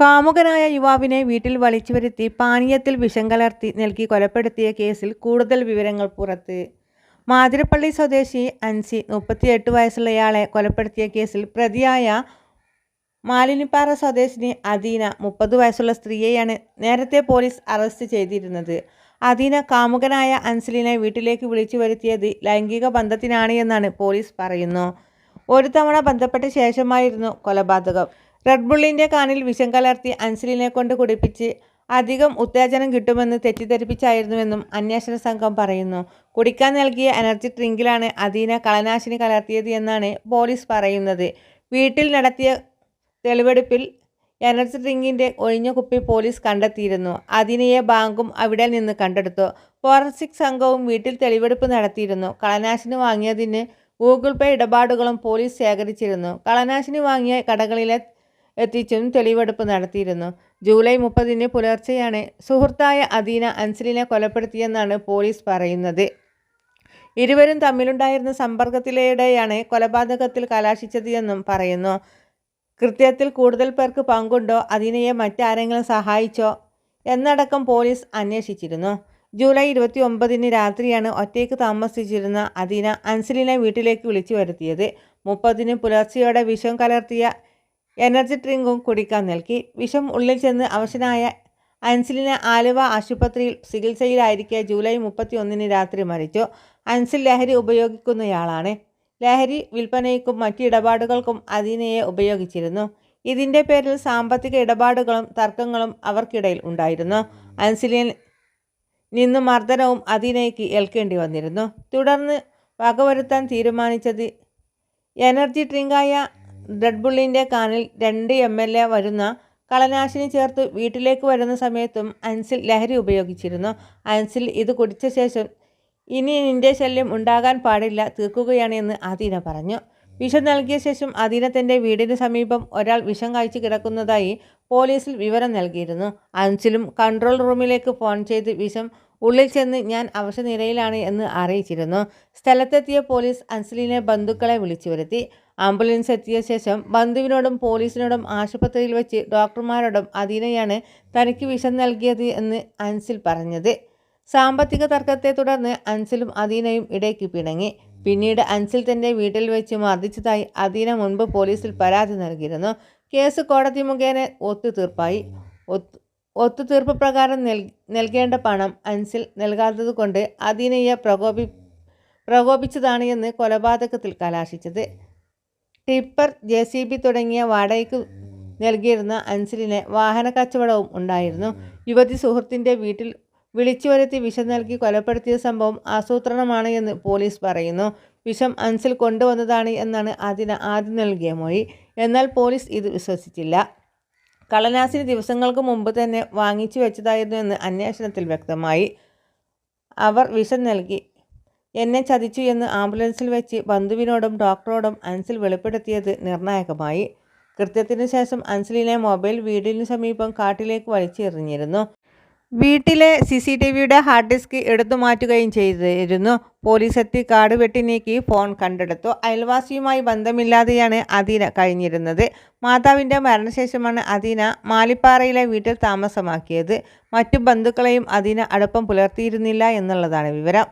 കാമുകനായ യുവാവിനെ വീട്ടിൽ വലിച്ചു വരുത്തി പാനീയത്തിൽ വിഷം കലർത്തി നൽകി കൊലപ്പെടുത്തിയ കേസിൽ കൂടുതൽ വിവരങ്ങൾ പുറത്ത്. മാതിരപ്പള്ളി സ്വദേശി അൻസി മുപ്പത്തിയെട്ട് വയസ്സുള്ളയാളെ കൊലപ്പെടുത്തിയ കേസിൽ പ്രതിയായ മാലിനിപ്പാറ സ്വദേശിനി അദീന മുപ്പത് വയസ്സുള്ള സ്ത്രീയെയാണ് നേരത്തെ പോലീസ് അറസ്റ്റ് ചെയ്തിരുന്നത്. അദീന കാമുകനായ അൻസലിനെ വീട്ടിലേക്ക് വിളിച്ചു വരുത്തിയത് ലൈംഗിക ബന്ധത്തിനാണ് എന്നാണ് പോലീസ് പറയുന്നു. ഒരു തവണ ബന്ധപ്പെട്ട ശേഷമായിരുന്നു കൊലപാതകം. റെഡ് ബുള്ളിന്റെ കാനിൽ വിഷം കലർത്തി അൻസലിനെ കൊണ്ട് കുടിപ്പിച്ച് അധികം ഉത്തേജനം കിട്ടുമെന്ന് തെറ്റിദ്ധരിപ്പിച്ചായിരുന്നുവെന്നും അന്വേഷണ സംഘം പറയുന്നു. കുടിക്കാൻ നൽകിയ എനർജി ഡ്രിങ്കിലാണ് അദീന കളനാശിനി കലർത്തിയത് എന്നാണ് പോലീസ് പറയുന്നത്. വീട്ടിൽ നടത്തിയ തെളിവെടുപ്പിൽ എനർജി ഡ്രിങ്കിന്റെ ഒഴിഞ്ഞ കുപ്പി പോലീസ് കണ്ടെത്തിയിരുന്നു. അദീനയെ ബാങ്കും അവിടെ നിന്ന് കണ്ടെടുത്തു. ഫോറൻസിക് സംഘവും വീട്ടിൽ തെളിവെടുപ്പ് നടത്തിയിരുന്നു. കളനാശിനി വാങ്ങിയതിന് ഗൂഗിൾ പേ ഇടപാടുകളും പോലീസ് ശേഖരിച്ചിരുന്നു. കളനാശിനി വാങ്ങിയ കടകളിലെ എത്തിച്ചും തെളിവെടുപ്പ് നടത്തിയിരുന്നു. ജൂലൈ മുപ്പതിന് പുലർച്ചെയാണ് സുഹൃത്തായ അദീന അൻസലിനെ കൊലപ്പെടുത്തിയെന്നാണ് പോലീസ് പറയുന്നത്. ഇരുവരും തമ്മിലുണ്ടായിരുന്ന സമ്പർക്കത്തിലൂടെയാണ് കൊലപാതകത്തിൽ കലാശിച്ചത് എന്നും പറയുന്നു. കൃത്യത്തിൽ കൂടുതൽ പേർക്ക് പങ്കുണ്ടോ? അദീനയെ മറ്റാരെങ്കിലും സഹായിച്ചോ? എന്നടക്കം പോലീസ് അന്വേഷിച്ചിരുന്നു. ജൂലൈ ഇരുപത്തി ഒമ്പതിന് രാത്രിയാണ് ഒറ്റയ്ക്ക് താമസിച്ചിരുന്ന അദീന അൻസലിനെ വീട്ടിലേക്ക് വിളിച്ചു വരുത്തിയത്. മുപ്പതിന് പുലർച്ചെയോടെ വിഷം കലർത്തിയ എനർജി ഡ്രിങ്കും കുടിക്കാൻ നൽകി. വിഷം ഉള്ളിൽ ചെന്ന് അവശനായ അൻസിലിനെ ആലുവ ആശുപത്രിയിൽ ചികിത്സയിലായിരിക്കെ ജൂലൈ മുപ്പത്തി ഒന്നിന് രാത്രി മരിച്ചു. അൻസിൽ ലഹരി ഉപയോഗിക്കുന്നയാളാണ്. ലഹരി വിൽപ്പനയ്ക്കും മറ്റു ഇടപാടുകൾക്കും അദീനയെ ഉപയോഗിച്ചിരുന്നു. ഇതിന്റെ പേരിൽ സാമ്പത്തിക ഇടപാടുകളും തർക്കങ്ങളും അവർക്കിടയിൽ ഉണ്ടായിരുന്നു. അൻസിലിൽ നിന്ന് മർദ്ദനവും അദീനയ്ക്ക് ഏൽക്കേണ്ടി വന്നിരുന്നു. തുടർന്ന് വകവരുത്താൻ തീരുമാനിച്ചത് എനർജി ഡ്രിങ്കായ റെഡ് ബുള്ളിന്റെ കാനിൽ രണ്ട് എം എൽ എ വരുന്ന കളനാശിനി ചേർത്ത് വീട്ടിലേക്ക് വരുന്ന സമയത്തും അൻസിൽ ലഹരി ഉപയോഗിച്ചിരുന്നു. അൻസിൽ ഇത് കുടിച്ച ശേഷം ഇനി നിന്റെ ശല്യം ഉണ്ടാകാൻ പാടില്ല തീർക്കുകയാണ് എന്ന് അദീന പറഞ്ഞു. വിഷം നൽകിയ ശേഷം അദീന തന്റെ വീടിന് സമീപം ഒരാൾ വിഷം കഴിച്ച് കിടക്കുന്നതായി പോലീസിൽ വിവരം നൽകിയിരുന്നു. അൻസിലും കൺട്രോൾ റൂമിലേക്ക് ഫോൺ ചെയ്ത് വിഷം ഉള്ളിൽ ചെന്ന് ഞാൻ അവശനിലയിലാണ് എന്ന് അറിയിച്ചിരുന്നു. സ്ഥലത്തെത്തിയ പോലീസ് അൻസലിനെ ബന്ധുക്കളെ വിളിച്ചു വരുത്തി. ആംബുലൻസ് എത്തിയ ശേഷം ബന്ധുവിനോടും പോലീസിനോടും ആശുപത്രിയിൽ വെച്ച് ഡോക്ടർമാരോടും അദീനയാണ് തനിക്ക് വിഷം നൽകിയത് എന്ന് അൻസിൽ പറഞ്ഞത്. സാമ്പത്തിക തർക്കത്തെ തുടർന്ന് അൻസിലും അദീനയും ഇടയ്ക്ക് പിണങ്ങി. പിന്നീട് അൻസിൽ തന്റെ വീട്ടിൽ വെച്ച് മർദ്ദിച്ചതായി അദീന മുൻപ് പോലീസിൽ പരാതി നൽകിയിരുന്നു. കേസ് കോടതി മുഖേന ഒത്തുതീർപ്പായി. ഒത്തു ഒത്തുതീർപ്പ് പ്രകാരം നൽ നൽകേണ്ട പണം അൻസിൽ നൽകാത്തതുകൊണ്ട് അദീനയെ പ്രകോപി പ്രകോപിച്ചതാണ് എന്ന് കൊലപാതകത്തിൽ കലാശിച്ചത്. ടിപ്പർ ജെ സി ബി തുടങ്ങിയ വാടകയ്ക്ക് നൽകിയിരുന്ന അൻസിലിന് വാഹന കച്ചവടവും ഉണ്ടായിരുന്നു. യുവതി സുഹൃത്തിന്റെ വീട്ടിൽ വിളിച്ചു വരുത്തി വിഷം നൽകി കൊലപ്പെടുത്തിയ സംഭവം ആസൂത്രണമാണ് എന്ന് പോലീസ് പറയുന്നു. വിഷം അൻസിൽ കൊണ്ടുവന്നതാണ് എന്നാണ് അതിന് ആദ്യം നൽകിയ മൊഴി. എന്നാൽ പോലീസ് ഇത് വിശ്വസിച്ചില്ല. കളനാസിന് ദിവസങ്ങൾക്ക് മുമ്പ് തന്നെ വാങ്ങിച്ചു വെച്ചതായിരുന്നു എന്ന് അന്വേഷണത്തിൽ വ്യക്തമായി. അവർ വിഷം നൽകി. എന്നെ ചതിച്ചു എന്ന് ആംബുലൻസിൽ വെച്ച് ബന്ധുവിനോടും ഡോക്ടറോടും അൻസിൽ വെളിപ്പെടുത്തിയത് നിർണായകമായി. കൃത്യത്തിന് ശേഷം അൻസിലിനെ മൊബൈൽ വീടിന് സമീപം കാട്ടിലേക്ക് വലിച്ചെറിഞ്ഞിരുന്നു. വീട്ടിലെ സി സി ടി വിയുടെ ഹാർഡ് ഡിസ്ക് എടുത്തു മാറ്റുകയും ചെയ്തിരുന്നു. പോലീസ് എത്തി കാട് വെട്ടി നീക്കി ഫോൺ കണ്ടെടുത്തു. അയൽവാസിയുമായി ബന്ധമില്ലാതെയാണ് അദീന കഴിഞ്ഞിരുന്നത്. മാതാവിന്റെ മരണശേഷമാണ് അദീന മാലിപ്പാറയിലെ വീട്ടിൽ താമസമാക്കിയത്. മറ്റു ബന്ധുക്കളെയും അദീന അടുപ്പം പുലർത്തിയിരുന്നില്ല എന്നുള്ളതാണ് വിവരം.